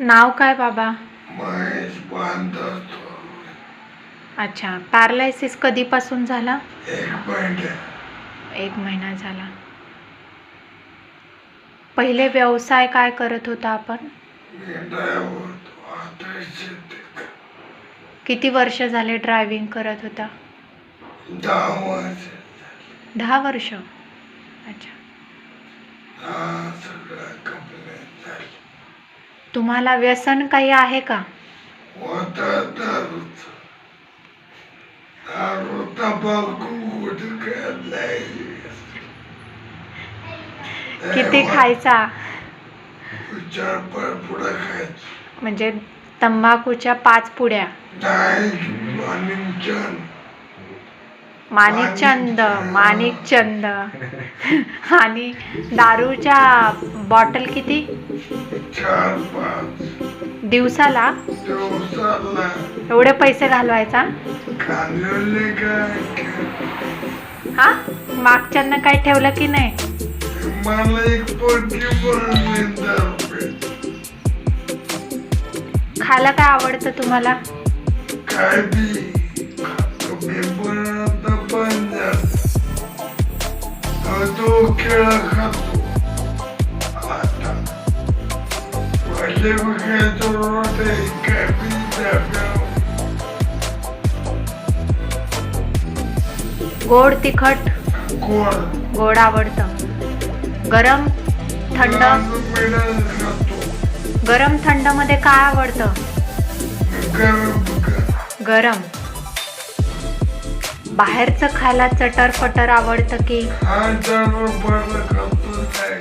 नाव काय बाबा? महेश बांधतो. अच्छा पॅरालायसिस कधीपासून झाला? एक महिने. एक महिना झाला. पहिले व्यवसाय काय करत होता आपण? मी ड्रायव्हर होतो. आता शेती किती वर्ष झाले ड्रायव्हिंग करत होता? दहा वर्ष. दहा वर्ष? अच्छा. हा सगळं तुम्हाला व्यसन काही आहे का? किती खायचा? म्हणजे तंबाखूच्या पाच पुड्या. माणिकचंद माणिकचंद. आणि दारूच्या बॉटल किती? चार पाच दिवसाला? दिवसाला एवढे पैसे घालवायचा? खाल्लेले काय हा? मागच्यांना काय ठेवलं की नाही? मला एक पोटी खायला काय आवडतं तुम्हाला? काय बी. खातो मी खातो आता गोड तिखट. गोड. गोड आवडतं. गरम थंड. गरम थंडमध्ये काय आवडतं? गरम. बाहेरचं खायला चटर फटर आवडतं की? हा खातो